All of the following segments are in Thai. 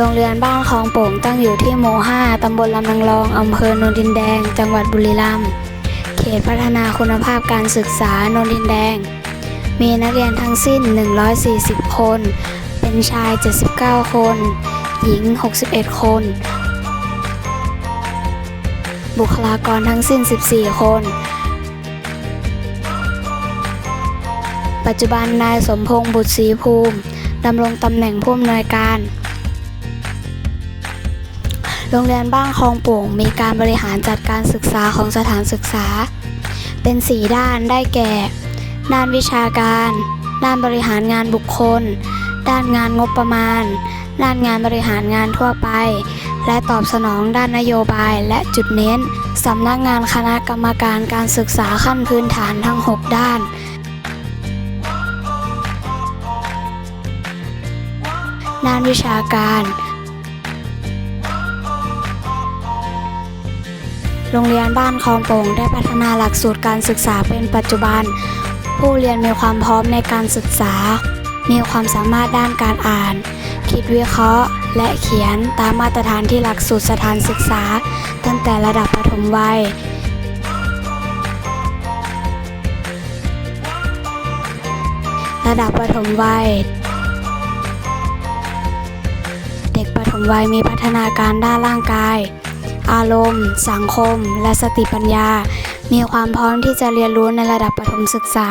โรงเรียนบ้านคลองโป่งตั้งอยู่ที่หมู่ 5 ตำบลลำนางรอง อำเภอโนนดินแดง จังหวัดบุรีรัมย์ เขตพัฒนาคุณภาพการศึกษาโนนดินแดง มีนักเรียนทั้งสิ้น 140 คน เป็นชาย 79 คน หญิง 61 คน บุคลากรทั้งสิ้น 14 คน ปัจจุบันนายสมพงษ์บุตรศรีภูมิดำรงตำแหน่งผู้อำนวยการ โรงเรียนบ้านคลองโป่งมีการบริหารจัดการศึกษาของสถานศึกษา เป็น4ด้านได้แก่ ด้านวิชาการ ด้านบริหารงานบุคคล ด้านงานงบประมาณ ด้านงานบริหารงานทั่วไป และตอบสนองด้านนโยบายและจุดเน้นสำนักงานคณะกรรมการการศึกษาขั้นพื้นฐานทั้ง 6 ด้านด้านวิชาการ โรงเรียนบ้านคลองโป่งได้พัฒนาหลักสูตรการศึกษาเป็นปัจจุบัน ผู้เรียนมีความพร้อมในการศึกษา มีความสามารถด้านการอ่าน คิดวิเคราะห์ และเขียนตามมาตรฐานที่หลักสูตรสถานศึกษา ตั้งแต่ระดับประถมวัยระดับประถมวัย เด็กปฐมวัยมีพัฒนาการด้านร่างกาย อารมณ์ สังคม และสติปัญญา มีความพร้อมที่จะเรียนรู้ในระดับประถมศึกษา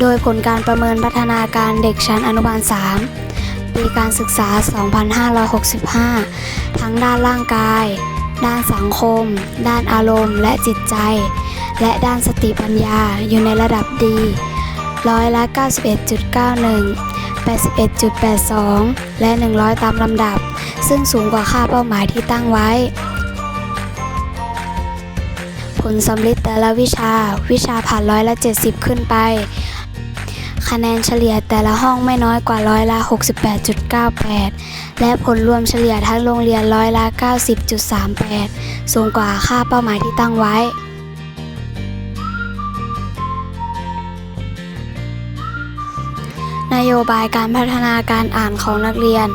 โดยผลการประเมินพัฒนาการเด็กชั้นอนุบาล 3 ปีการศึกษา 2565 ทั้งด้านร่างกาย ด้านสังคม ด้านอารมณ์ และจิตใจ และด้านสติปัญญาอยู่ในระดับดีร้อยละ 91.91 81.82 และ 100 ตามลำดับ ซึ่งสูงกว่าค่าเป้าหมายที่ตั้งไว้ ผลสำลิดแต่ละวิชา วิชาผ่านร้อยละ 70 ขึ้นไป คะแนนเฉลี่ยแต่ละห้องไม่น้อยกว่าร้อยละ 68.98 และผลรวมเฉลี่ยทั้งโรงเรียนร้อยละ 90.38 สูงกว่าค่าเป้าหมายที่ตั้งไว้นโยบายการพัฒนาการอ่านของนักเรียน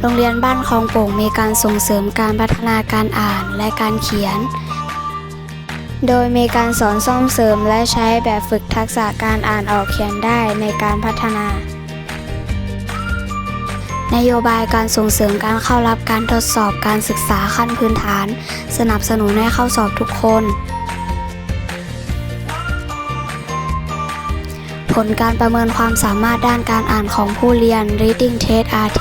โรงเรียนบ้านคลองโป่งมีการส่งเสริมการพัฒนาการอ่านและการเขียน โดยมีการสอนซ่อมเสริมและใช้แบบฝึกทักษะการอ่านออกเขียนได้ในการพัฒนา นโยบายการส่งเสริมการเข้ารับการทดสอบการศึกษาขั้นพื้นฐาน สนับสนุนให้เข้าสอบทุกคน ผลการประเมินความสามารถด้านการอ่านของผู้เรียน Reading Test RT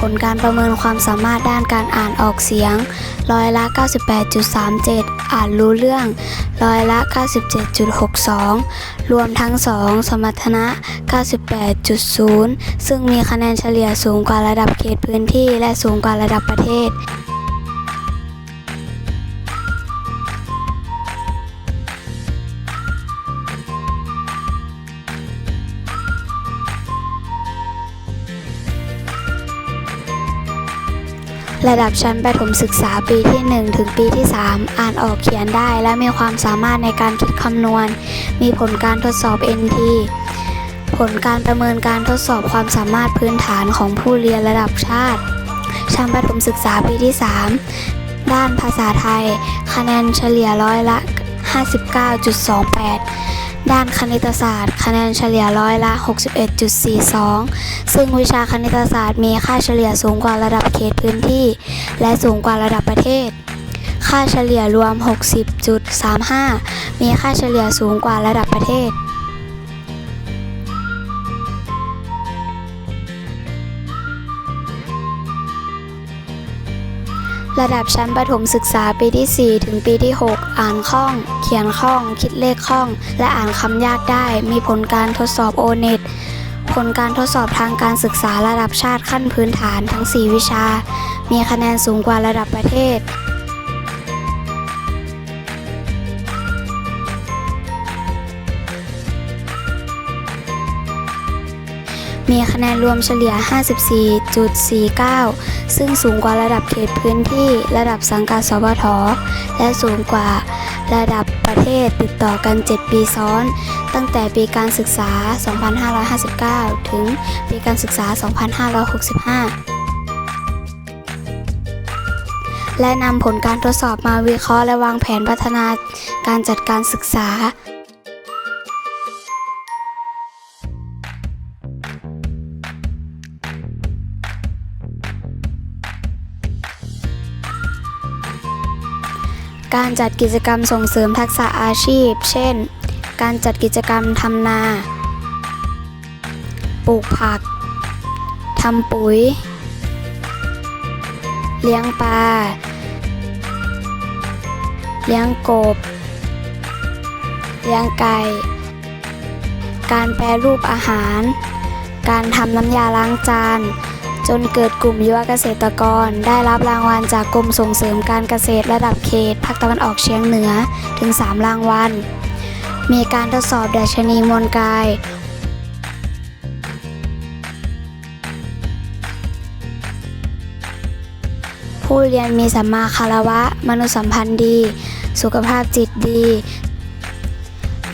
ผลการประเมินความสามารถด้านการอ่านออกเสียง ร้อยละ 98.37 อ่านรู้เรื่อง ร้อยละ 97.62 รวมทั้ง 2 สมรรถนะ 98.0 ซึ่งมีคะแนนเฉลี่ยสูงกว่าระดับเขตพื้นที่และสูงกว่าระดับประเทศ ระดับชั้นประถมศึกษาปีที่ 1 ถึงปีที่ 3 อ่านออกเขียนได้และมีความสามารถในการคิดคำนวณ มีผลการทดสอบ NT ผลการประเมินการทดสอบความสามารถพื้นฐานของผู้เรียนระดับชาติ ชั้นประถมศึกษาปีที่ 3 ด้านภาษาไทย คะแนนเฉลี่ยร้อยละ 59.28 ด้านคณิตศาสตร์ คะแนนเฉลี่ยร้อยละ 61.42 ซึ่งวิชาคณิตศาสตร์มีค่าเฉลี่ยสูงกว่าระดับเขตพื้นที่ และสูงกว่าระดับประเทศ ค่าเฉลี่ยรวม 60.35 มีค่าเฉลี่ยสูงกว่าระดับประเทศ ระดับชั้นประถมศึกษาปีที่ 4 ถึงปีที่ 6 อ่านคล่อง เขียนคล่อง คิดเลขคล่อง และอ่านคำยากได้ มีผลการทดสอบโอเน็ตผลการทดสอบทางการศึกษาระดับชาติขั้นพื้นฐานทั้ง 4 วิชา มีคะแนนสูงกว่าระดับประเทศ มีคะแนนรวมเฉลี่ย 54.49 ซึ่งสูงกว่าระดับเขตพื้นที่ระดับสังกัดสพทและสูงกว่าระดับประเทศติดต่อกัน 7 ปีซ้อน ตั้งแต่ปีการศึกษา 2559 ถึงปีการศึกษา 2565และนำผลการทดสอบมาวิเคราะห์และวางแผนพัฒนาการจัดการศึกษา การจัดกิจกรรมส่งเสริมทักษะอาชีพ เช่น การจัดกิจกรรมทำนา ปลูกผัก ทำปุ๋ย เลี้ยงปลา เลี้ยงกบ เลี้ยงไก่ การแปรรูปอาหาร การทำน้ำยาล้างจาน จนเกิดกลุ่มยุวเกษตรกร ได้รับรางวัลจากกรมส่งเสริมการเกษตรระดับเขตภาคตะวันออกเฉียงเหนือถึง 3 รางวัล มีการทดสอบดัชนีมวลกาย ผู้เรียนมีสัมมาคารวะ มนุษยสัมพันธ์ดี สุขภาพจิตดี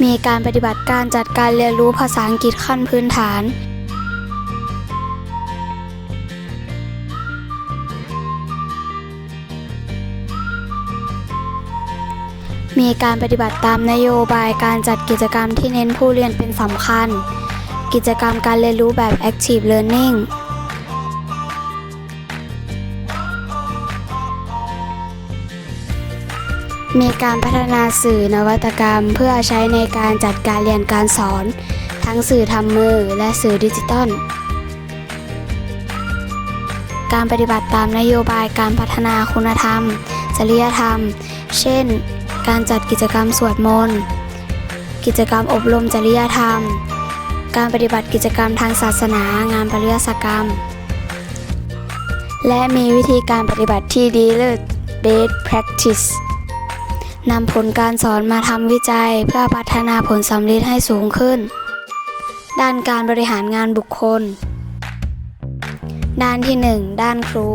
มีการปฏิบัติการจัดการเรียนรู้ภาษาอังกฤษขั้นพื้นฐาน มีการปฏิบัติตามนโยบายการจัดกิจกรรมที่เน้นผู้เรียนเป็นสำคัญ กิจกรรมการเรียนรู้แบบ Active Learning มีการพัฒนาสื่อนวัตกรรมเพื่อใช้ในการจัดการเรียนการสอน ทั้งสื่อทำมือและสื่อดิจิตอล การปฏิบัติตามนโยบายการพัฒนาคุณธรรม จริยธรรม เช่น การจัดกิจกรรมสวดมนต์ กิจกรรมอบรมจริยธรรม การปฏิบัติกิจกรรมทางศาสนางานปริยศกรรม และมีวิธีการปฏิบัติที่ดีเลิศ best practice นำผลการสอนมาทำวิจัยเพื่อพัฒนาผลสำเร็จให้สูงขึ้น ด้านการบริหารงานบุคคล ด้านที่ 1 ด้านครู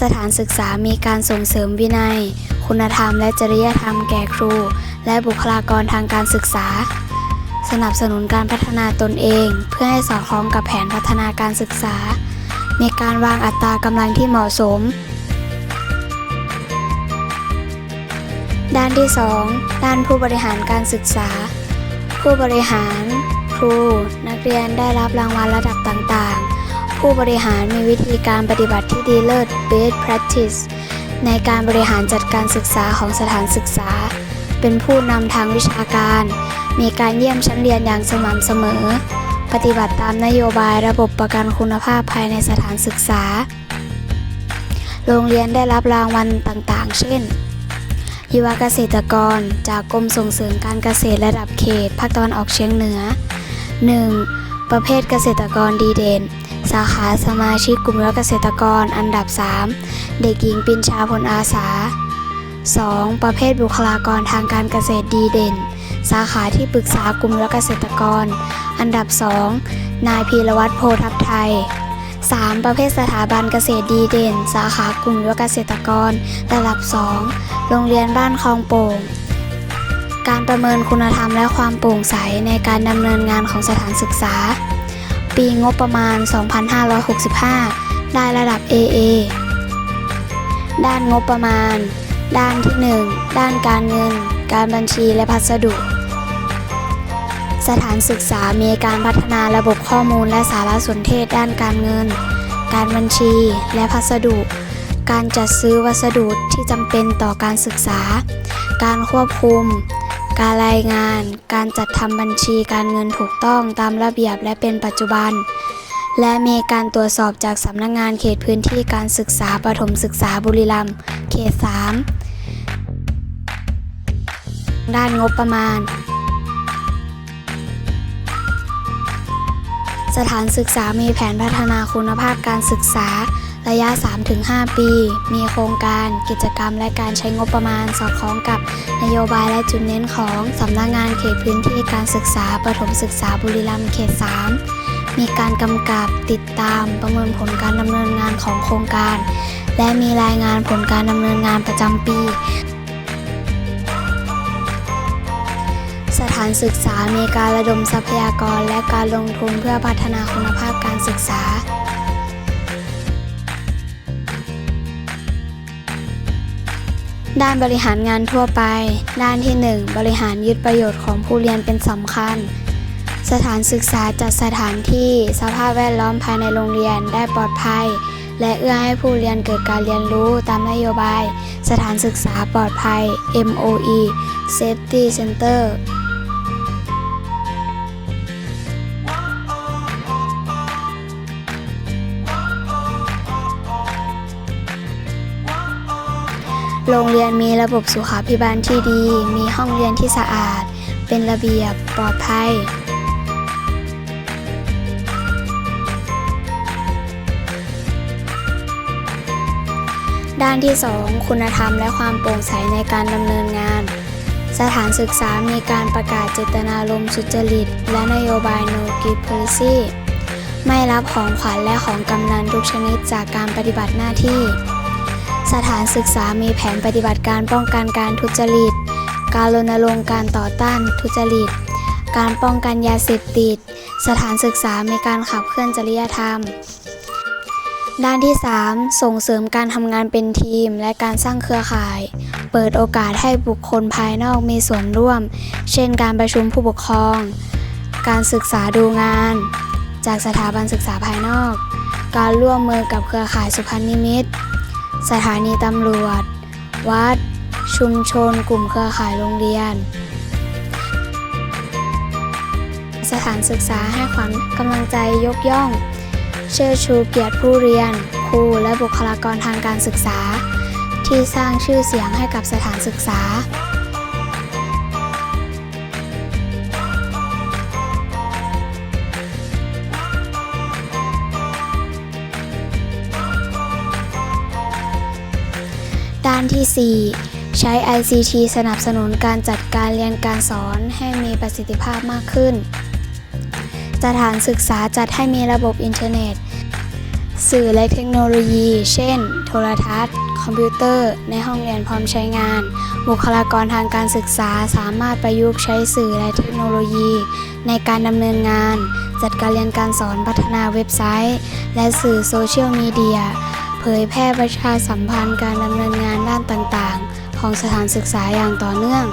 สถานศึกษามีการส่งเสริมวินัย คุณธรรมและจริยธรรมแก่ครู และบุคลากรทางการศึกษา สนับสนุนการพัฒนาตนเอง เพื่อให้สอดคล้องกับแผนพัฒนาการศึกษามีการวางอัตรากำลังที่เหมาะสม ด้านที่ 2 ด้านผู้บริหารการศึกษา ผู้บริหาร ครู นักเรียนได้รับรางวัลระดับต่างๆ ผู้บริหารมีวิธีการปฏิบัติที่ดีเลิศ best practice ในการบริหารจัดการศึกษาของสถานศึกษา เป็นผู้นำทางวิชาการ มีการเยี่ยมชั้นเรียนอย่างสม่ำเสมอ ปฏิบัติตามนโยบายระบบประกันคุณภาพภายในสถานศึกษา โรงเรียนได้รับรางวัลต่างๆ เช่นยุวเกษตรกรจากกรมส่งเสริมการเกษตรระดับเขตภาคตะวันออกเฉียงเหนือ 1. ประเภทเกษตรกรดีเด่น สาขาสมาชิกกลุ่มยุวเกษตรกรอันดับ 3 เด็กหญิงปินชาพลอาสา 2. ประเภทบุคลากรทางการเกษตรดีเด่น สาขาที่ปรึกษากลุ่มยุวเกษตรกร อันดับ 2 นายพีรวัตรโพทับไทย 3. ประเภทสถาบันเกษตรดีเด่น สาขากลุ่มยุวเกษตรกร ระดับ 2 โรงเรียนบ้านคลองโป่งการประเมินคุณธรรมและความโปร่งใสในการดำเนินงานของสถานศึกษา ปีงบประมาณ 2565 ได้ระดับ AA ด้านงบประมาณ ด้านที่ 1 ด้านการเงิน การบัญชีและพัสดุ สถานศึกษามีการพัฒนาระบบข้อมูลและสารสนเทศด้านการเงิน การบัญชีและพัสดุ การจัดซื้อวัสดุที่จำเป็นต่อการศึกษา การควบคุม การรายงาน การจัดทำบัญชีการเงินถูกต้องตามระเบียบและเป็นปัจจุบัน และมีการตรวจสอบจากสำนักงงานเขตพื้นที่การศึกษาประถมศึกษาบุรีรัมย์เขต 3 ด้านงบประมาณ สถานศึกษามีแผนพัฒนาคุณภาพการศึกษา ระยะ 3-5 ปี มีโครงการกิจกรรมและการใช้งบประมาณสอดคล้องกับนโยบายและจุดเน้นของสำนักงานเขตพื้นที่การศึกษาประถมศึกษาบุรีรัมย์เขต 3 มีการกำกับติดตามประเมินผลการดำเนินงานของโครงการ และมีรายงานผลการดำเนินงานประจำปี สถานศึกษามีการระดมทรัพยากรและการลงทุนเพื่อพัฒนาคุณภาพการศึกษา ด้านบริหารงานทั่วไป ด้านที่ 1 บริหารยึดประโยชน์ของผู้เรียนเป็นสำคัญ สถานศึกษาจัดสถานที่สภาพแวดล้อมภายในโรงเรียนได้ปลอดภัย และเอื้อให้ผู้เรียนเกิดการเรียนรู้ตามนโยบาย สถานศึกษาปลอดภัย MOE Safety Center โรงเรียนมีระบบสุขาภิบาลที่ดี มีห้องเรียนที่สะอาด เป็นระเบียบ ปลอดภัย ด้านที่ 2 คุณธรรมและความโปร่งใสในการดำเนินงาน สถานศึกษามีการประกาศเจตนารมณ์สุจริต และนโยบาย No Gift Policy ไม่รับของขวัญและของกำนันทุกชนิดจากการปฏิบัติหน้าที่ สถานศึกษามีแผนปฏิบัติการป้องกันการทุจริต การรณรงค์การต่อต้านทุจริต การป้องกันยาเสพติด สถานศึกษามีการขับเคลื่อนจริยธรรม ด้านที่ 3 ส่งเสริมการทำงานเป็นทีมและการสร้างเครือข่าย เปิดโอกาสให้บุคคลภายนอกมีส่วนร่วม เช่น การประชุมผู้ปกครอง การศึกษาดูงาน จากสถาบันศึกษาภายนอก การร่วมมือกับเครือข่ายสุพรรณนิมิตร สถานีตำรวจ วัด ชุมชน กลุ่มเครือข่ายโรงเรียน สถานศึกษาให้ความกำลังใจยกย่อง เชิดชูเกียรติผู้เรียน ครูและบุคลากรทางการศึกษา ที่สร้างชื่อเสียงให้กับสถานศึกษา นที่ 4 ใช้ ICT สนับสนุนการจัดการเรียนการสอนให้มีประสิทธิภาพมากขึ้น สถานศึกษาจัดให้มีระบบอินเทอร์เน็ต สื่อและเทคโนโลยี เช่น โทรทัศน์ คอมพิวเตอร์ ในห้องเรียนพร้อมใช้งาน บุคลากรทางการศึกษาสามารถประยุกต์ใช้สื่อและเทคโนโลยี ในการดำเนินงาน จัดการเรียนการสอนพัฒนาเว็บไซต์ และสื่อโซเชียลมีเดีย ผยแพร่ประชาสัมพันธ์การดำเนินงานด้านต่างๆ ของสถานศึกษาอย่างต่อเนื่อง